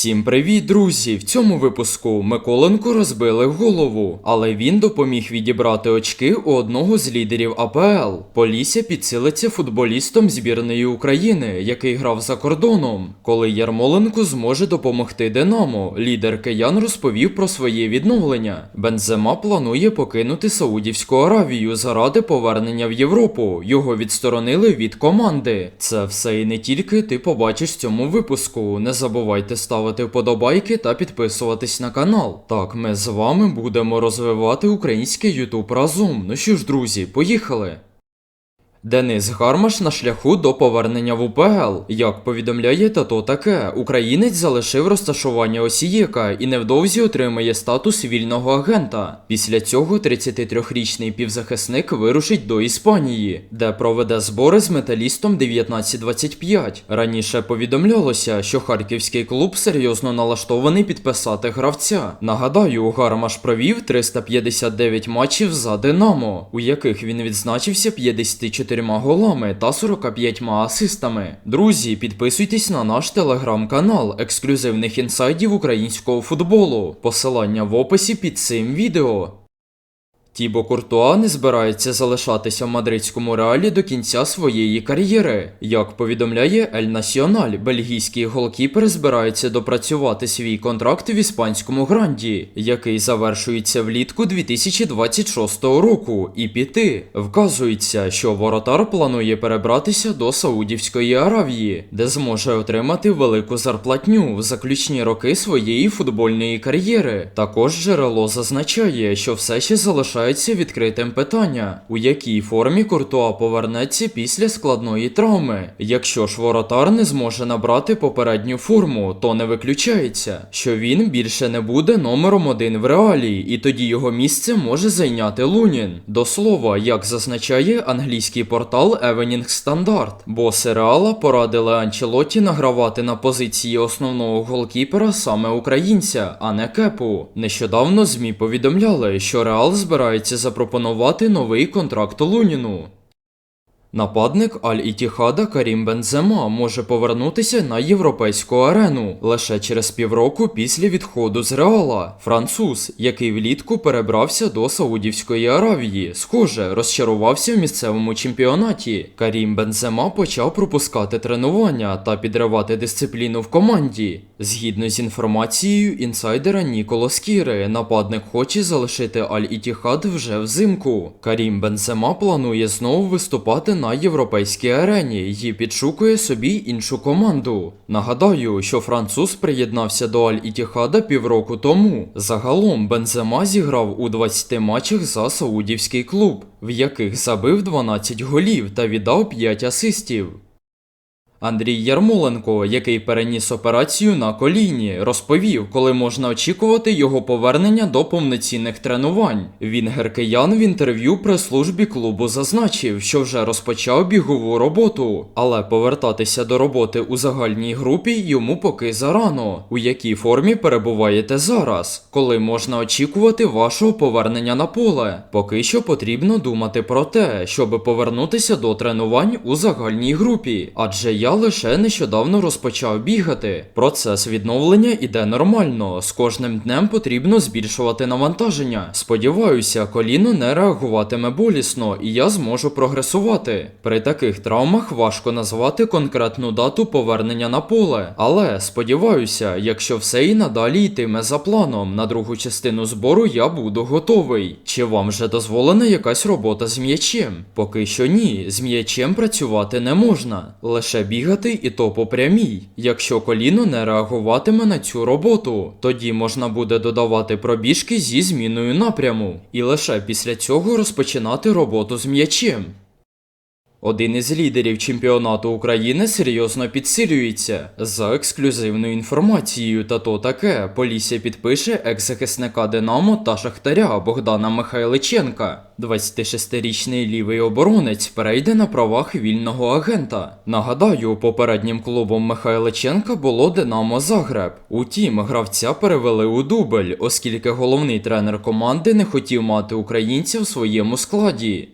Всім привіт, друзі! В цьому випуску Миколенко розбили голову, але він допоміг відібрати очки у одного з лідерів АПЛ. Полісся підсилиться футболістом збірної України, який грав за кордоном. Коли Ярмоленко зможе допомогти Динамо, лідер киян розповів про своє відновлення. Бензема планує покинути Саудівську Аравію заради повернення в Європу. Його відсторонили від команди. Це все і не тільки ти побачиш в цьому випуску. Не забувайте ставити вподобайки та підписуватись на канал. Так, ми з вами будемо розвивати український YouTube разом. Ну що ж, друзі, поїхали! Денис Гармаш на шляху до повернення в УПЛ. Як повідомляє тато таке, українець залишив розташування Осієка і невдовзі отримає статус вільного агента. Після цього 33-річний півзахисник вирушить до Іспанії, де проведе збори з металістом 1925. Раніше повідомлялося, що харківський клуб серйозно налаштований підписати гравця. Нагадаю, Гармаш провів 359 матчів за Динамо, у яких він відзначився 54 голами та 45 асистами. Друзі, підписуйтесь на наш телеграм-канал ексклюзивних інсайдів українського футболу. Посилання в описі під цим відео. Тібо Куртуа не збирається залишатися в мадридському реалі до кінця своєї кар'єри. Як повідомляє Ель Національ, бельгійський голкіпер збирається допрацювати свій контракт в іспанському гранді, який завершується влітку 2026 року, і піти. Вказується, що воротар планує перебратися до Саудівської Аравії, де зможе отримати велику зарплатню в заключні роки своєї футбольної кар'єри. Також джерело зазначає, що все ще залишається відкритим питання, у якій формі Куртуа повернеться після складної травми. Якщо ж воротар не зможе набрати попередню форму, то не виключається, що він більше не буде номером один в реалі, і тоді його місце може зайняти Лунін. До слова, як зазначає англійський портал Evening Standard, боси Реала порадили Анчелоті награвати на позиції основного голкіпера саме українця, а не кепу. Нещодавно ЗМІ повідомляли, що Реал збирається запропонувати новий контракт Луніну. Нападник Аль-Ітіхада Карім Бензема може повернутися на європейську арену лише через півроку після відходу з Реала. Француз, який влітку перебрався до Саудівської Аравії, схоже, розчарувався в місцевому чемпіонаті. Карім Бензема почав пропускати тренування та підривати дисципліну в команді. Згідно з інформацією інсайдера Ніколо Скіри, нападник хоче залишити Аль-Ітіхад вже взимку. Карім Бензема планує знову виступати на європейській арені і підшукує собі іншу команду. Нагадаю, що француз приєднався до Аль-Ітіхада півроку тому. Загалом Бензема зіграв у 20 матчах за саудівський клуб, в яких забив 12 голів та віддав 5 асистів. Андрій Ярмоленко, який переніс операцію на коліні, розповів, коли можна очікувати його повернення до повноцінних тренувань. Він геркиян в інтерв'ю прес-службі клубу зазначив, що вже розпочав бігову роботу, але повертатися до роботи у загальній групі йому поки зарано. У якій формі перебуваєте зараз, коли можна очікувати вашого повернення на поле? Поки що потрібно думати про те, щоб повернутися до тренувань у загальній групі, адже я лише нещодавно розпочав бігати. Процес відновлення іде нормально. З кожним днем потрібно збільшувати навантаження. Сподіваюся, коліно не реагуватиме болісно, і я зможу прогресувати. При таких травмах важко назвати конкретну дату повернення на поле, але сподіваюся, якщо все і надалі йтиме за планом, на другу частину збору я буду готовий. Чи вам вже дозволена якась робота з м'ячем? Поки що ні, з м'ячем працювати не можна, лише бігати і то по прямій. Якщо коліно не реагуватиме на цю роботу, тоді можна буде додавати пробіжки зі зміною напряму, і лише після цього розпочинати роботу з м'ячем. Один із лідерів чемпіонату України серйозно підсилюється. За ексклюзивною інформацією та то таке, Полісся підпише екс-захисника Динамо та Шахтаря Богдана Михайличенка. 26-річний лівий оборонець перейде на правах вільного агента. Нагадаю, попереднім клубом Михайличенка було Динамо Загреб. Утім, гравця перевели у дубль, оскільки головний тренер команди не хотів мати українця в своєму складі.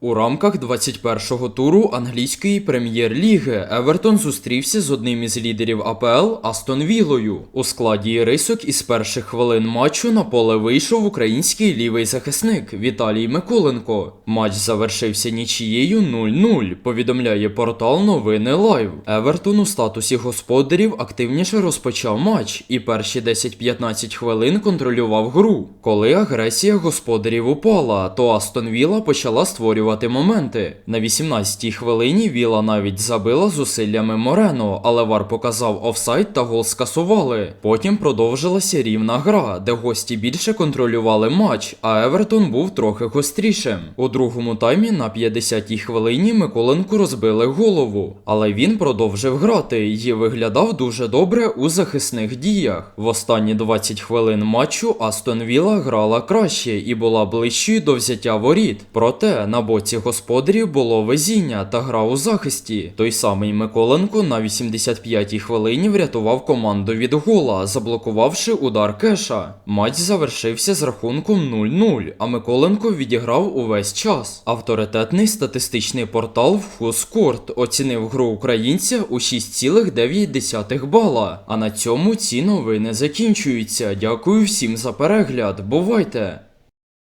У рамках 21-го туру англійської прем'єр-ліги Евертон зустрівся з одним із лідерів АПЛ Астон Вілою. У складі ірисок із перших хвилин матчу на поле вийшов український лівий захисник Віталій Миколенко. Матч завершився нічією 0-0, повідомляє портал Новини Лайв. Евертон у статусі господарів активніше розпочав матч і перші 10-15 хвилин контролював гру. Коли агресія господарів упала, то Астон Віла почала створювати моменти. На 18-й хвилині Віла навіть забила зусиллями Морено, але Вар показав офсайд та гол скасували. Потім продовжилася рівна гра, де гості більше контролювали матч, а Евертон був трохи гострішим. У другому таймі на 50-й хвилині Миколенку розбили голову, але він продовжив грати і виглядав дуже добре у захисних діях. В останні 20 хвилин матчу Астон Віла грала краще і була ближчою до взяття воріт. Проте на боці господарів було везіння та гра у захисті. Той самий Миколенко на 85-й хвилині врятував команду від гола, заблокувавши удар кеша. Матч завершився з рахунком 0-0, а Миколенко відіграв увесь час. Авторитетний статистичний портал Вхускорт оцінив гру українця у 6,9 бала. А на цьому ці новини закінчуються. Дякую всім за перегляд. Бувайте!